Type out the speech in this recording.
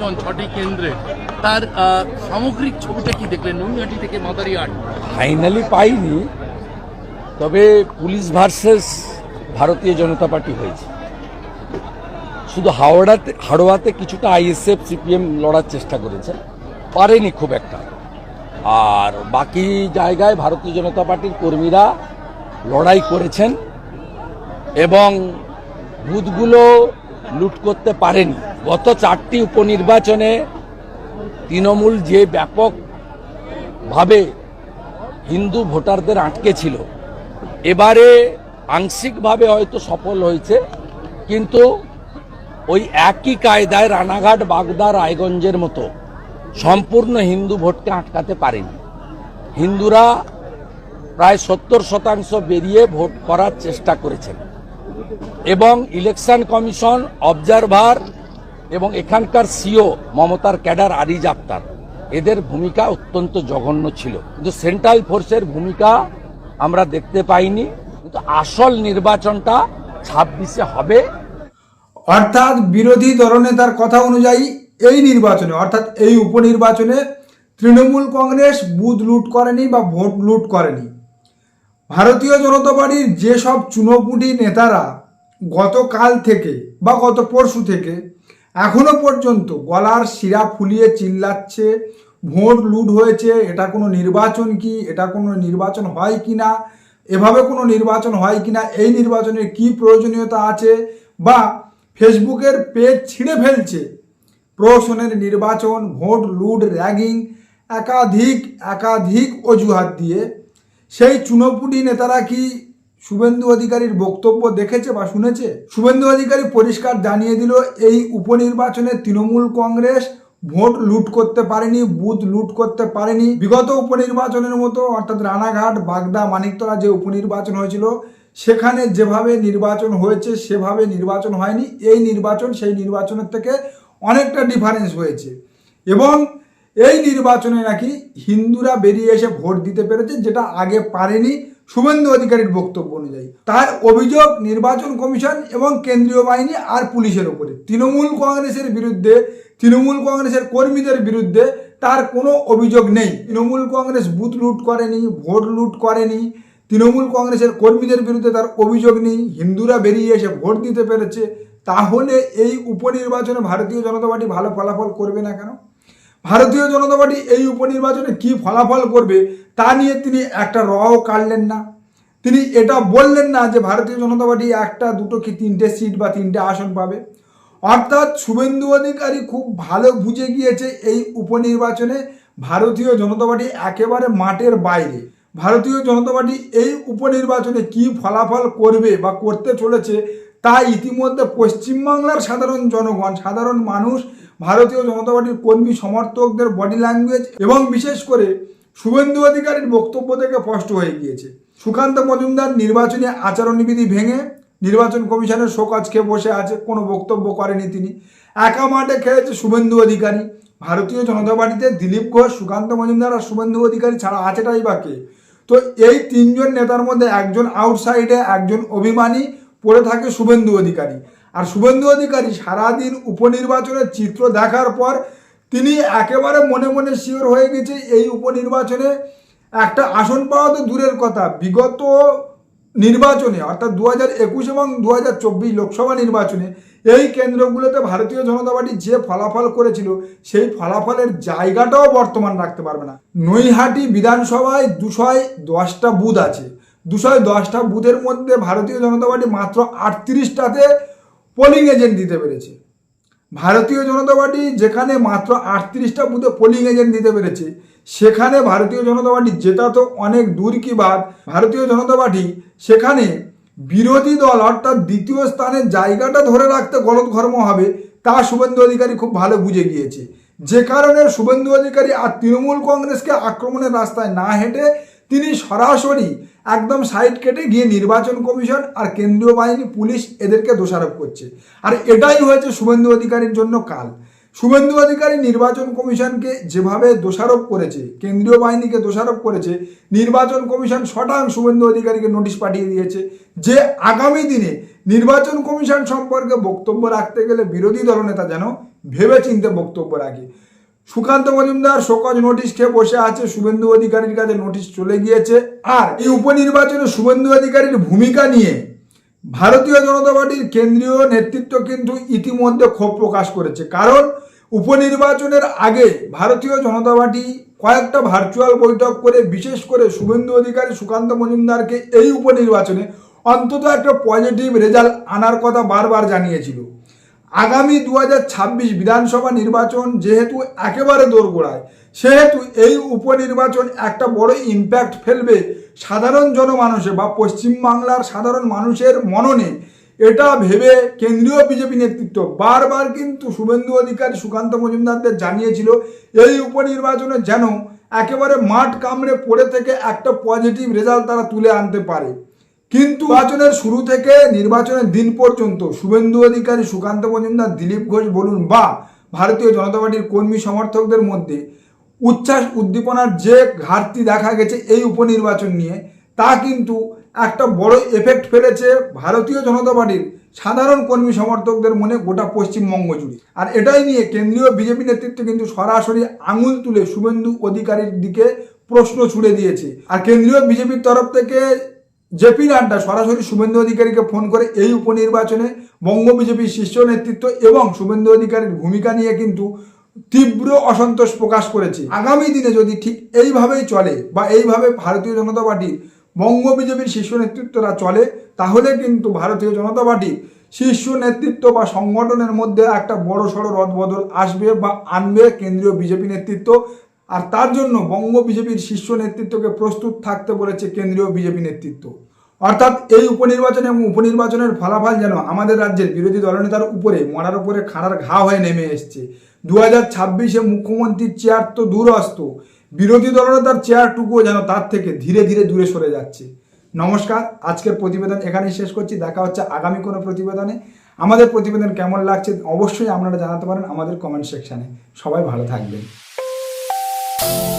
ছটি কেন্দ্রে। তার সামগ্রিক ছবিটা কি দেখলেন? থেকে মাদারিহাট ফাইনালি পাইনি, তবে পুলিশ ভার্সেস ভারতীয় জনতা পার্টি হয়েছে। শুধু হাওড়াতে হাওড়াতে কিছুটা আইএসএফ, সিপিএম লড়ার চেষ্টা করেছে, পারেনি খুব একটা। আর বাকি জায়গায় ভারতীয় জনতা পার্টির কর্মীরা লড়াই করেছেন এবং বুথগুলো লুট করতে পারেনি। গত চারটি উপনির্বাচনে তৃণমূল যে ব্যাপক ভাবে হিন্দু ভোটারদের আটকে ছিল, এবারে আংশিকভাবে হয়তো সফল হয়েছে, কিন্তু ওই একই কায়দায় রানাঘাট, বাগদা, রায়গঞ্জের মতো সম্পূর্ণ হিন্দু ভোটকে আটকাতে পারেনি। হিন্দুরা প্রায় সত্তর শতাংশ বেরিয়ে ভোট করার চেষ্টা করেছেন। এবং ইলেকশন কমিশন, অবজারভার এবং এখানকার সিও মমতার ক্যাডার আরিজ আক্তার, এদের ভূমিকা অত্যন্ত জঘন্য ছিল। কিন্তু সেন্ট্রাল ফোর্সের ভূমিকা আমরা দেখতে পাইনি, কিন্তু আসল নির্বাচনটা ছাব্বিশে হবে। অর্থাৎ বিরোধী দলনেতার কথা অনুযায়ী এই নির্বাচনে, অর্থাৎ এই উপনির্বাচনে তৃণমূল কংগ্রেস বুথ লুট করেনি বা ভোট লুট করেনি। ভারতীয় জনতা পার্টির যেসব চুনোপুটি নেতারা গতকাল থেকে বা গত পরশু থেকে এখনও পর্যন্ত গলার শিরা ফুলিয়ে চিল্লাচ্ছে, ভোট লুট হয়েছে, এটা কোনো নির্বাচন কি, এটা কোনো নির্বাচন হয় কি না, এভাবে কোনো নির্বাচন হয় কি না, এই নির্বাচনের কি প্রয়োজনীয়তা আছে বা ফেসবুকের পেজ ছিঁড়ে ফেলছে, প্রহসনের নির্বাচন, ভোট লুট, র্যাগিং, একাধিক একাধিক অজুহাত দিয়ে সেই চুনোপুটি নেতারা কি শুভেন্দু অধিকারীর বক্তব্য দেখেছে বা শুনেছে? শুভেন্দু অধিকারী পরিষ্কার জানিয়ে দিল, এই উপনির্বাচনে তৃণমূল কংগ্রেস ভোট লুট করতে পারেনি, বুথ লুট করতে পারেনি। বিগত উপনির্বাচনের মতো, অর্থাৎ রানাঘাট, বাগদা, মানিকতলা যে উপনির্বাচন হয়েছিল, সেখানে যেভাবে নির্বাচন হয়েছে, সেভাবে নির্বাচন হয়নি। এই নির্বাচন, সেই নির্বাচনের থেকে অনেকটা ডিফারেন্স হয়েছে। এবং এই নির্বাচনে নাকি হিন্দুরা বেরিয়ে এসে ভোট দিতে পেরেছে, যেটা আগে পারেনি শুভেন্দু অধিকারীর বক্তব্য অনুযায়ী। তার অভিযোগ নির্বাচন কমিশন এবং কেন্দ্রীয় বাহিনী আর পুলিশের উপরে তৃণমূল কংগ্রেসের বিরুদ্ধে, তৃণমূল কংগ্রেসের কর্মীদের বিরুদ্ধে তার কোনো অভিযোগ নেই। তৃণমূল কংগ্রেস বুথ লুট করেনি, ভোট লুট করেনি। তৃণমূল কংগ্রেসের কর্মীদের বিরুদ্ধে তার অভিযোগ নেই। হিন্দুরা বেরিয়ে এসে ভোট দিতে পেরেছে। তাহলে এই উপনির্বাচনে ভারতীয় জনতা পার্টি ভালো ফলাফল করবে না কেন? ভারতীয় জনতা পার্টি এই উপনির্বাচনে কি ফলাফল করবে তা নিয়ে তিনি একটা রও কাটলেন না। তিনি এটা বললেন না যে ভারতীয় জনতা পার্টি একটা, দুটো কি তিনটে সিট বা তিনটে আসন পাবে। অর্থাৎ শুভেন্দু অধিকারী খুব ভালো বুঝে গিয়েছে এই উপনির্বাচনে ভারতীয় জনতা পার্টি একেবারে মাঠের বাইরে। ভারতীয় জনতা পার্টি এই উপনির্বাচনে কি ফলাফল করবে বা করতে চলেছে তা ইতিমধ্যে পশ্চিমবাংলার সাধারণ জনগণ, সাধারণ মানুষ ভারতীয় জনতা পার্টির কর্মী সমর্থকদের বডি ল্যাঙ্গুয়েজ এবং বিশেষ করে শুভেন্দু অধিকারীর বক্তব্য থেকে স্পষ্ট হয়ে গিয়েছে। সুকান্ত মজুমদার নির্বাচনী আচরণবিধি ভেঙে নির্বাচন কমিশনের শোকজ খেয়ে বসে আছে, কোনো বক্তব্য করেনি তিনি। একা মাঠে খেয়েছে শুভেন্দু অধিকারী। ভারতীয় জনতা পার্টিতে দিলীপ ঘোষ, সুকান্ত মজুমদার আর শুভেন্দু অধিকারী ছাড়া আছেটাই বা কে? তো এই তিনজন নেতার মধ্যে একজন আউটসাইডে একজন অভিমানী পড়ে থাকে শুভেন্দু অধিকারী। আর শুভেন্দু অধিকারী সারাদিন উপনির্বাচনের চিত্র দেখার পর তিনি একেবারে মনে মনে শিওর হয়ে গেছে এই উপনির্বাচনে একটা আসন পাওয়া তো দূরের কথা। বিগত নির্বাচনে, অর্থাৎ দু হাজার একুশ এবং দু হাজার চব্বিশ লোকসভা নির্বাচনে এই কেন্দ্রগুলোতে ভারতীয় জনতা পার্টি যে ফলাফল করেছিল, সেই ফলাফলের জায়গাটাও বর্তমান রাখতে পারবে না। নৈহাটি বিধানসভায় দুশয় দশটা বুথ আছে। দুশয় দশটা বুথের মধ্যে ভারতীয় জনতা পার্টি মাত্র আটত্রিশটাতে পোলিং এজেন্ট দিতে পেরেছে। ভারতীয় জনতা পার্টি যেখানে মাত্র আটত্রিশটা বুথে পোলিং এজেন্ট দিতে পেরেছে, সেখানে ভারতীয় জনতা পার্টি যেটা তো অনেক দূর কি বাদ ভারতীয় জনতা পার্টি সেখানে বিরোধী দল অর্থাৎ দ্বিতীয় স্থানের জায়গাটা ধরে রাখতে গলতঘর্ম হবে, তা শুভেন্দু অধিকারী খুব ভালো বুঝে গিয়েছে। যে কারণে শুভেন্দু অধিকারী আর তৃণমূল কংগ্রেসকে আক্রমণের রাস্তায় না হেঁটে তিনি সরাসরি একদম সাইড কেটে গিয়ে নির্বাচন কমিশন আর কেন্দ্রীয় বাহিনী, পুলিশ এদেরকে দোষারোপ করছে। আর এটাই হয়েছে শুভেন্দু অধিকারীর জন্য কাল। শুভেন্দু অধিকারী নির্বাচন কমিশনকে যেভাবে দোষারোপ করেছে, কেন্দ্রীয় বাহিনীকে দোষারোপ করেছে, নির্বাচন কমিশন শটাং শুভেন্দু অধিকারীকে নোটিশ পাঠিয়ে দিয়েছে যে আগামী দিনে নির্বাচন কমিশন সম্পর্কে বক্তব্য রাখতে গেলে বিরোধী দলনেতা যেন ভেবে চিনতে বক্তব্য রাখে। সুকান্ত মজুমদার শোকজ নোটিশ খেয়ে বসে আছে শুভেন্দু অধিকারীর কাছে, নোটিশ চলে গিয়েছে। আর এই উপনির্বাচনে শুভেন্দু অধিকারীর ভূমিকা নিয়ে ভারতীয় জনতা পার্টির কেন্দ্রীয় নেতৃত্ব কিন্তু ইতিমধ্যে ক্ষোভ প্রকাশ করেছে। কারণ উপনির্বাচনের আগে ভারতীয় জনতা পার্টি কয়েকটা ভার্চুয়াল বৈঠক করে, বিশেষ করে শুভেন্দু অধিকারী, সুকান্ত মজুমদারকে এই উপনির্বাচনে অন্তত একটা পজিটিভ রেজাল্ট আনার কথা বারবার জানিয়েছিল। আগামী দু হাজার ছাব্বিশ বিধানসভা নির্বাচন যেহেতু একেবারে দোরগোড়ায়, সেহেতু এই উপনির্বাচন একটা বড় ইম্প্যাক্ট ফেলবে সাধারণ জনমানুষে বা পশ্চিমবাংলার সাধারণ মানুষের মননে। এটা ভেবে কেন্দ্রীয় বিজেপি নেতৃত্ব বারবার কিন্তু শুভেন্দু অধিকারী, সুকান্ত মজুমদারদের জানিয়েছিল, এই উপনির্বাচনে যেন একেবারে মাঠ কামড়ে পড়ে থেকে একটা পজিটিভ রেজাল্ট তারা তুলে আনতে পারে। কিন্তু নির্বাচনের শুরু থেকে নির্বাচনের দিন পর্যন্ত শুভেন্দু অধিকারী, সুকান্ত মজুমদার, দিলীপ ঘোষ বলুন বা ভারতীয় জনতা পার্টির কর্মী সমর্থকদের মধ্যে উচ্ছ্বাস, উদ্দীপনার যে ঘাটতি দেখা গেছে এই উপনির্বাচন নিয়ে, তা কিন্তু একটা বড় এফেক্ট ফেলেছে ভারতীয় জনতা পার্টির সাধারণ কর্মী সমর্থকদের মনে গোটা পশ্চিমবঙ্গ জুড়ে। আর এটাই নিয়ে কেন্দ্রীয় বিজেপি নেতৃত্ব কিন্তু সরাসরি আঙুল তুলে শুভেন্দু অধিকারীর দিকে প্রশ্ন ছুড়ে দিয়েছে। আর কেন্দ্রীয় বিজেপির তরফ থেকে জেপি নাড্ডা সরাসরি শুভেন্দু অধিকারীকে ফোন করে এই উপনির্বাচনে বঙ্গ বিজেপির শীর্ষ নেতৃত্ব এবং শুভেন্দু অধিকারীর ভূমিকা নিয়ে কিন্তু তীব্র অসন্তোষ প্রকাশ করেছে। আগামী দিনে যদি ঠিক এইভাবেই চলে বা এইভাবে ভারতীয় জনতা পার্টি বঙ্গ বিজেপির শীর্ষ নেতৃত্বরা চলে, তাহলে কিন্তু ভারতীয় জনতা পার্টির শীর্ষ নেতৃত্ব বা সংগঠনের মধ্যে একটা বড় সড়ো রদবদল আসবে বা আনবে কেন্দ্রীয় বিজেপি নেতৃত্ব। আর তার জন্য বঙ্গ বিজেপির শীর্ষ নেতৃত্বকে প্রস্তুত থাকতে বলেছে কেন্দ্রীয় বিজেপি নেতৃত্ব। অর্থাৎ এই উপনির্বাচন এবং উপনির্বাচনের ফলাফল যেন আমাদের রাজ্যের বিরোধী দলনেতার উপরে, মরার উপরে খাড়ার ঘা হয়ে নেমে এসছে। দু হাজার ছাব্বিশে মুখ্যমন্ত্রীর চেয়ার তো দূরস্ত, বিরোধী দলনেতার চেয়ারটুকুও যেন তার থেকে ধীরে ধীরে দূরে সরে যাচ্ছে। নমস্কার, আজকের প্রতিবেদন এখানেই শেষ করছি, দেখা হচ্ছে আগামী কোনো প্রতিবেদনে। আমাদের প্রতিবেদন কেমন লাগছে অবশ্যই আপনারা জানাতে পারেন আমাদের কমেন্ট সেকশানে সবাই ভালো থাকবেন। Thank you.